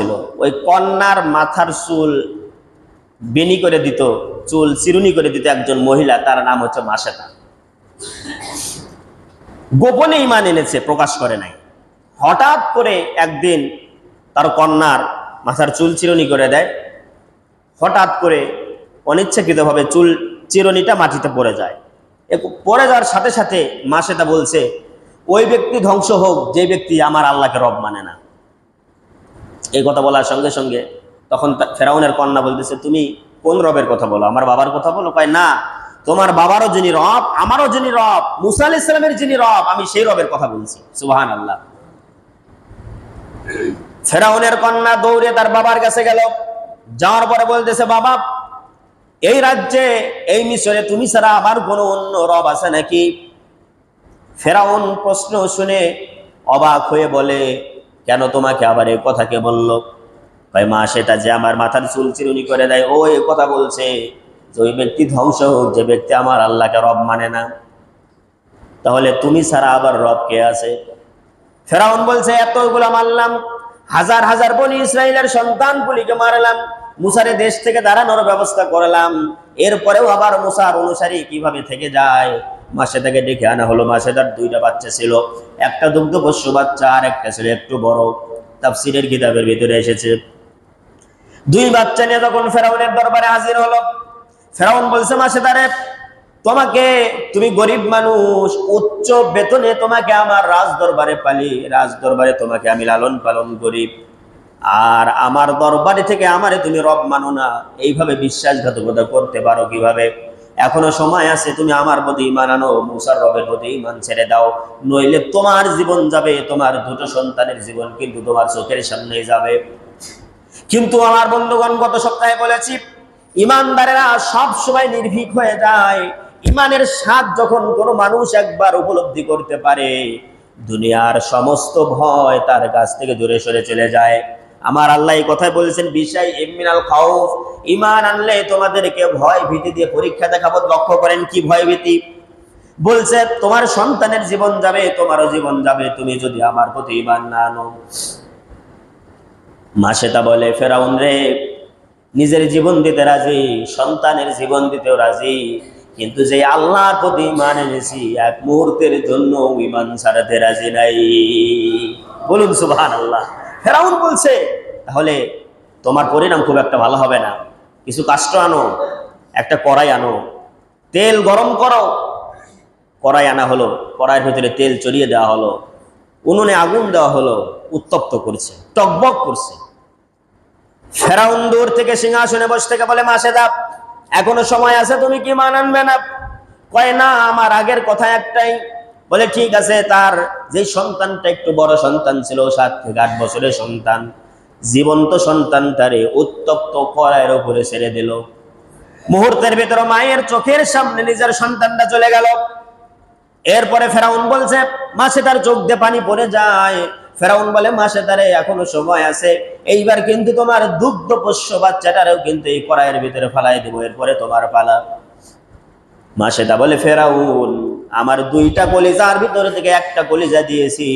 ছিল। ওই কন্যার মাথার চুল বেনি করে দিত, চুল চিরুনি করে দিত একজন মহিলা, তার নাম হচ্ছে মাসেতা গোপনে ইমান এনেছে, প্রকাশ করে নাই। হঠাৎ করে একদিন তার কন্যার মাথার চুল চিরুনি করে দেয়। হঠাৎ করে অনিচ্ছাকৃতভাবে চুল চিরুনিটা মাটিতে পড়ে যায়। পড়ে যাওয়ার সাথে সাথে মাসেতা বলছে, ওই ব্যক্তি ধ্বংস হোক, যে ব্যক্তি আমার আল্লাহকে রব মানে না। এই কথা বলার সঙ্গে সঙ্গে তখন ফেরাউনের কন্যা বলতেছে, তুমি কোন রবের কথা বলো? আমার বাবার কথা বলো? কয়, না, তোমার বাবারও যিনি রব, আমারও যিনি রব, মুসা আল ইসলামের যিনি রব, আমি সেই রবের কথা বলছি। সুবাহান আল্লাহ ফেরাউনের কন্যা দৌড়ে তার বাবার কাছে গেল। যাওয়ার পরে বলতেছে, বাবা, এই রাজ্যে, এই মিশরে তুমি ছাড়া আবার কোনো অন্য রব আছে নাকি? ফেরাউন প্রশ্ন শুনে অবাক হয়ে বলে কেন তোমাকে আবার এই কথা কে বলল? ভাই মা, সেটা যে আমার মাথার চুল চিরুনি করে দেয়, ও এই কথা বলছে যে ওই ব্যক্তি ধ্বংস হোক, যে ব্যক্তি আমার আল্লাহকে রব মানে না। তাহলে তুমি ছাড়া আবার রব কে আছে? ফেরাউন বলছে এতগুলো মারলাম, হাজার হাজার বনি ইসরায়েলের সন্তানগুলিকে মারলাম, মুসারে দেশ থেকে দাঁড়ানোর ব্যবস্থা করলাম, এরপরেও আবার মুসার অনুসারী কীভাবে থেকে যায়? মাসে থেকে ডেকে আনা হলো, মাসে তার দুইটা বাচ্চা ছিল। একটা দুগ্ধ পোষ্য বাচ্চা আর একটা ছিল একটু বড়। তাফসিরের কিতাবের ভিতরে এসেছে। দুই বাচ্চা নিয়ে তখন ফেরাউনের দরবারে হাজির হলো, ফেরাউন বলছে, মাসে তারে, তোমাকে, তুমি গরিব মানুষ, উচ্চ বেতনে তোমাকে আমার রাজ দরবারে পালি রাজ দরবারে তোমাকে আমি লালন পালন করি। আর আমার দরবারে থেকে আমারে তুমি রব মানো না। এইভাবে বিশ্বাসঘাতকতা করতে পারো কীভাবে? এখনও সময় আছে, তুমি আমার প্রতি ইমান আনো, মুসার রবের প্রতি ইমান ছেড়ে দাও। নইলে তোমার জীবন যাবে, তোমার দুটো সন্তানের জীবন কিন্তু তোমার চোখের সামনে যাবে। কিন্তু আমার বন্ধুগণ, গত সপ্তাহে বলেছি ইমানদারেরা সব সময় নির্ভীক হয়ে যায়। ইমানের স্বাদ যখন কোনো মানুষ একবার উপলব্ধি করতে পারে, দুনিয়ার সমস্ত ভয় তার কাছ থেকে দূরে সরে চলে যায়। আমার আল্লাহ এই কথাই বলেছেন, বিষয় ইমিনাল খাউফ। ইমান আনলে তোমাদেরকে ভয় ভীতি দিয়ে পরীক্ষা দেখাবো লক্ষ্য করেন কি ভয় ভীতি? বলছে, তোমার সন্তানের জীবন যাবে, তোমারও জীবন যাবে, তুমি যদি আমার প্রতি ইমান না আনো। মা সেটা বলে, ফেরাউন রে, নিজের জীবন দিতে রাজি, সন্তানের জীবন দিতেও রাজি, কিন্তু যে আল্লাহর প্রতি ইমান এনেছি, এক মুহূর্তের জন্য ইমান ছাড়াতে রাজি নাই। বলুন সুবহান আল্লাহ ফেরাউন বলছে, তাহলে তোমার পরিণাম খুব একটা ভালো হবে না। কিছু কাষ্ট আনো, একটা কড়াই আনো। তেল গরম করো। কড়াই আনা হলো, কড়াইয়ের ভিতরে তেল চড়িয়ে দেওয়া হলো। উনুনে আগুন দেওয়া হলো, উত্তপ্ত করছে, টকবক করছে। ফেরাউন দূর থেকে সিংহাসনে বসে থেকে বলে মাসে দাপ এখনও সময় আছে তুমি কি মান আনবে না? কয়, না, আমার আগের কথা একটাই। বলে, ঠিক আছে, তার যে সন্তানটা একটু বড় সন্তান ছিল সাত থেকে আট বছরের সন্তান, জীবন্ত সন্তান তারে উত্তপ্ত কড়াইয়ের উপরে ছেড়ে দিল। মুহূর্তের ভেতরে মায়ের চোখের সামনে নিজের সন্তানটা চলে গেল। এরপরে ফেরাউন বলছে, মাসে তার চোখ দিয়ে পানি পড়ে যায়। ফেরাউন বলে, মাসে তারে এখনও সময় আছে। এইবার কিন্তু তোমার দুগ্ধ পোষ্য বাচ্চাটারেও কিন্তু এই কড়াইয়ের ভিতরে ফালাই দেবো, এরপরে তোমার পালা। মাসে তা বলে, ফেরাউন আমার দুইটা কলিজার ভিতরে থেকে একটা কলিজা দিয়েছি।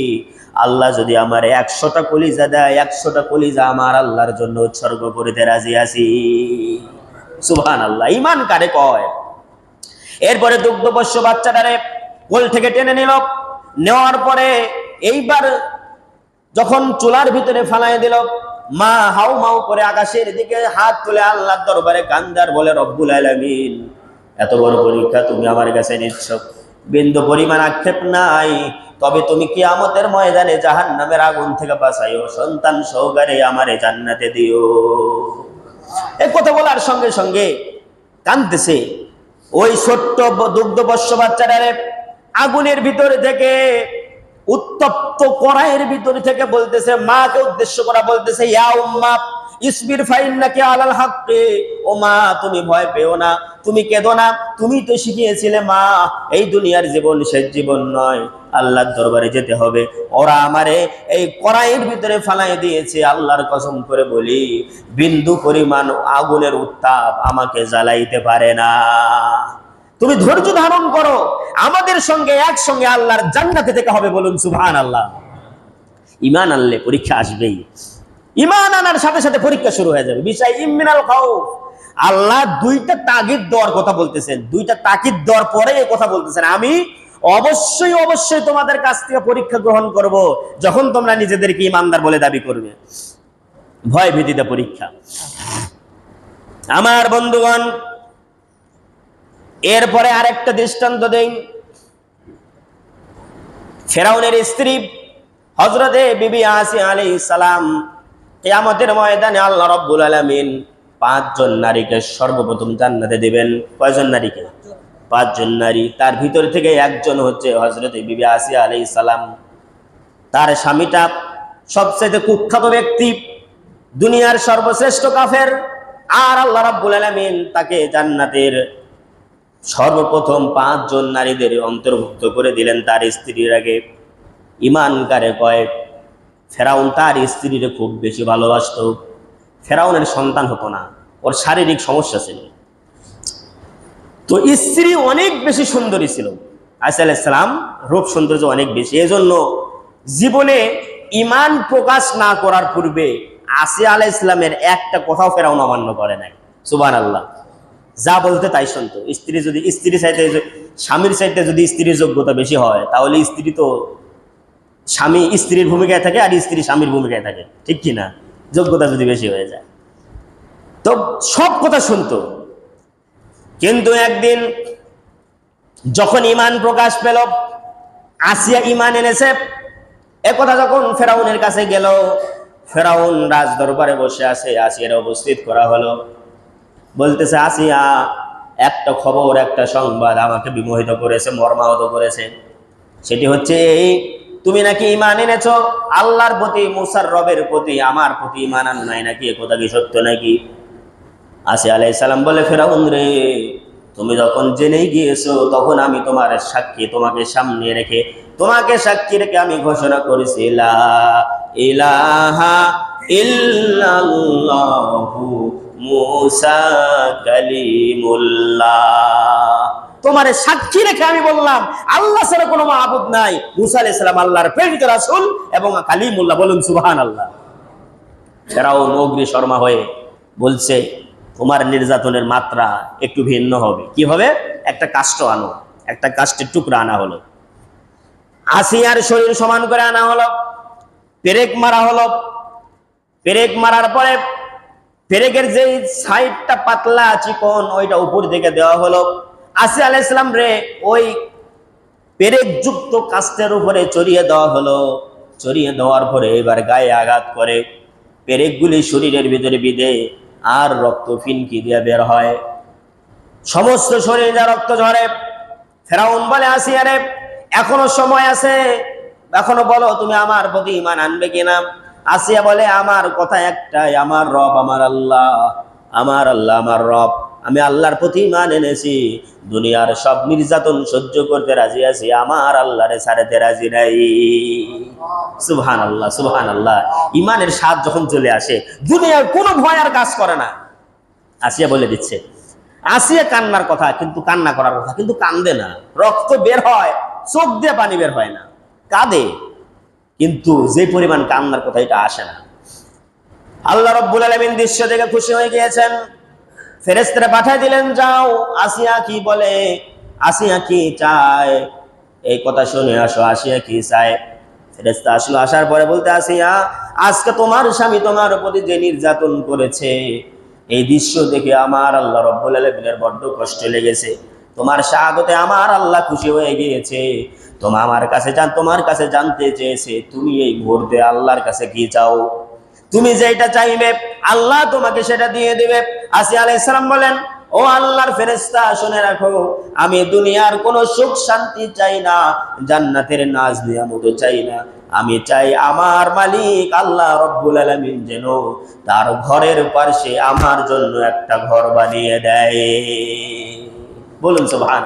আল্লাহ যদি আমার একশোটা কলিজা দেয়, একশোটা কলিজা আমার আল্লাহর জন্য উৎসর্গ করিতে রাজি আছি। সুবহান আল্লাহ ইমান কারে কয়? এরপরে দুগ্ধপোষ্য বাচ্চাটারে কোল থেকে টেনে নিল। নেওয়ার পরে এইবার যখন চুলার ভিতরে ফালাই দিল, মা হাউ মাউ করে আকাশের দিকে হাত তুলে আল্লাহর দরবারে কান্দার বলে, রব্বুল আলামিন, এত বড় পরীক্ষা তুমি আমার কাছে নিচ্ছ। বিন্দু পরিমাণ আক্ষেপ নাই। তবে তুমি কি আমাদের ময়দানে জাহান নামের আগুন থেকে বাঁচাইও, সন্তান সহকারে আমারে জান্নাতে দিও। এ কথা বলার সঙ্গে সঙ্গে কান্দতেছে ওই ছোট্ট ব- দুগ্ধবর্ষ বাচ্চাটারে আগুনের ভিতরে থেকে, উত্তপ্ত কড়াইয়ের ভিতরে থেকে বলতেছে, মাকে উদ্দেশ্য করা বলতেছে, ইয়া উম্মা ইসবির ফাইন নাকি আলাল হাক্কে। ও মা তুমি ভয় পেও না, তুমি কেঁদো না, তুমি তো শিখিয়েছিলে, মা, এই দুনিয়ার জীবন শেষ জীবন নয়, আল্লাহর দরবারে যেতে হবে। ওরা আমারে এই কড়াইয়ের ভিতরে ফালাই দিয়েছে, আল্লাহর কসম করে বলি, বিন্দু পরিমাণ আগুনের উত্তাপ আমাকে জ্বালাইতে পারে না। তুমি ধৈর্য ধারণ করো, আমাদের সঙ্গে একসঙ্গে আল্লাহর জান্নাতে থেকে হবে বলুন সুবহান আল্লাহ ইমান আনলে পরীক্ষা আসবেই। ইমান আনার সাথে সাথে পরীক্ষা শুরু হয়ে যাবে। বিষয় ইমিনাল খাও আল্লাহ দুইটা তাগিদ দেওয়ার কথা বলতেছেন। দুইটা তাকিদ দেওয়ার পরে এই কথা বলতেছেন। আমি অবশ্যই অবশ্যই তোমাদের কাছ থেকে পরীক্ষা গ্রহণ করব যখন তোমরা নিজেদেরকে ইমানদার বলে দাবি করবে। ভয় ভীতিতে পরীক্ষা। আমার বন্ধুগণ, এরপরে আরেকটা দৃষ্টান্ত দেই। ফেরাউনের স্ত্রী হজরতে বিবি আসি আলী কেয়ামতের ময়দানে আল্লাহ রব্বুল আলমিন পাঁচজন নারীকে সর্বপ্রথম জান্নাতে দিবেন। কয়জন নারীকে? পাঁচজন নারী। তার ভিতর থেকে একজন হচ্ছে হজরত বিবি আসি আলী সালাম। তার স্বামীটা সবচেয়ে কুখ্যাত ব্যক্তি, দুনিয়ার সর্বশ্রেষ্ঠ কাফের। আর আল্লাহ রাব্বুল আলামিন তাকে জান্নাতের সর্বপ্রথম পাঁচজন নারীদের অন্তর্ভুক্ত করে দিলেন। তার স্ত্রীর আগে ইমানকারে কয় ফেরাউন তার স্ত্রীরে খুব বেশি ভালোবাসত। ফেরাউনের সন্তান হতো না, ওর শারীরিক সমস্যা ছিল। তো স্ত্রী অনেক বেশি সুন্দরী ছিল। আইসা আলাইসালাম রূপ সৌন্দর্য অনেক বেশি। এজন্য জীবনে ইমান প্রকাশ না করার পূর্বে আসিয়া আলাহ ইসলামের একটা কথাও ফেরাউন অমান্য করে নাই। সুবান আল্লাহ যা বলতে তাই শুনতো। স্ত্রী যদি স্ত্রী সাইডে স্বামীর সাইডে যদি স্ত্রীর যোগ্যতা বেশি হয়, তাহলে স্ত্রী তো স্বামী স্ত্রীর ভূমিকায় থাকে আর স্ত্রী স্বামীর ভূমিকায় থাকে, ঠিক কি না? যোগ্যতা যদি বেশি হয়ে যায়। তো সব কথা শুনতো। কিন্তু একদিন যখন ইমান প্রকাশ পেল, আসিয়া ইমান এনেছে একথা যখন ফেরাউনের কাছে গেল, ফেরাউন রাজ দরবারে বসে আছে, আসিয়ার উপস্থিত করা হলো। বলতেছে, আসিয়া, একটা খবর, একটা সংবাদ আমাকে বিমোহিত করেছে, মর্মাহত করেছে। সেটি হচ্ছে এই তুমি নাকি ইমান এনেছ? আল্লাহর প্রতি, মুসার রবের প্রতি, আমার প্রতি ইমান আনো নাই নাকি? কথা কি সত্য নাকি? আসি আলাইসালাম বলে, ফেরাউন রে, তুমি যখন জেনেই গিয়েছো, তখন আমি তোমার সাক্ষী তোমাকে সামনে রেখে, তোমাকে সাক্ষী রেখে আমি ঘোষণা করেছি ইলাহা মুসা কালিমুল্লাহ। তোমার সাক্ষী রেখে আমি বললাম, আল্লাহ ছাড়া কোনো মাহবুদ নাই। মুসা আলাইহিস সালাম আল্লাহর প্রেরিত রাসূল এবং কালিমুল্লাহ বলুন, সুবহানাল্লাহ। ফেরাউন অগ্নি শর্মা হয়ে বলছে, তোমার নির্যাতনের মাত্রা একটু ভিন্ন হবে। কি হবে? একটা কাষ্ট আনো, একটা কাষ্টের টুকরা আনা হলো। আসিয়ার শরীর সমান করে আনা হলো, পেরেক মারা হলো। পেরেক মারার পরে পেরেকের যে সাইডটা পাতলা চিকন, ওইটা উপর দিকে দেওয়া হলো। আসি আলাইসালাম রে, ওই পেরেক যুক্ত কাস্টের উপরে চড়িয়ে দেওয়া হলো। চড়িয়ে দেওয়ার পরে এবার গায়ে আঘাত করে পেরেকগুলি শরীরের ভিতরে বিধে আর রক্ত ফিনকি দিয়ে বের হয়। সমস্ত শরীর যা রক্ত ঝরে। ফেরাউন বলে, আসি আরে, এখনও সময় আছে। এখনও বলো, তুমি আমার প্রতি ইমান আনবে কিনা আসিয়া বলে, আমার কথা একটাই, আমার রব, আমার আল্লাহ আমার আল্লাহ, আমার রব। আমি আল্লাহর প্রতি ইমান এনেছি। দুনিয়ার সব নির্যাতন সহ্য করতে রাজি আছি, আমার আল্লাহরে ছাড়াতে রাজি নাই। সুবহান আল্লাহ সুবহান আল্লাহ ইমানের স্বাদ যখন চলে আসে, দুনিয়ার কোনো ভয় আর কাজ করে না। আসিয়া বলে দিচ্ছে, আসিয়া কান্নার কথা, কিন্তু কান্না করার কথা, কিন্তু কান্দে না। রক্ত বের হয়, চোখ দিয়ে পানি বের হয় না। কাঁদে, কিন্তু যে পরিমাণ কান্নার কথা, এটা আসে না। আল্লাহ রব্বুল আলমিন দৃশ্য দেখে খুশি হয়ে গিয়েছেন। ফেরেস্তারা পাঠিয়ে দিলেন, যাও। আসিয়া কি বলে? আসিয়া কি চায়? এই কথা শুনে আসো, আসিয়া কি চায়? ফেরেস্তা আসলো, আসার পরে বলতে আসিয়া, আজকে তোমার স্বামী তোমার প্রতি যে নির্যাতন করেছে, এই দৃশ্য দেখে আমার আল্লাহ রব্বুল আলমিনের বড্ড কষ্ট লেগেছে। তোমার শাহাদতে আমার আল্লাহ খুশি হয়ে গিয়েছে। তোমার আমার কাছে জান তোমার কাছে জানতে চেয়েছে। তুমি এই মুহূর্তে আল্লাহর কাছে কি চাও? তুমি যেটা চাইবে, আল্লাহ তোমাকে সেটা দিয়ে দিবে। আসি আলাইসালাম বলেন, ও আল্লাহর ফেরেস্তা শুনে রাখো, আমি দুনিয়ার কোনো সুখ শান্তি চাই না, জান্নাতের নাজ নিয়ামত চাই না। আমি চাই আমার মালিক আল্লাহ রব্বুল আলমিন যেন তার ঘরের পাশে আমার জন্য একটা ঘর বানিয়ে দেয়। বলুন সোভান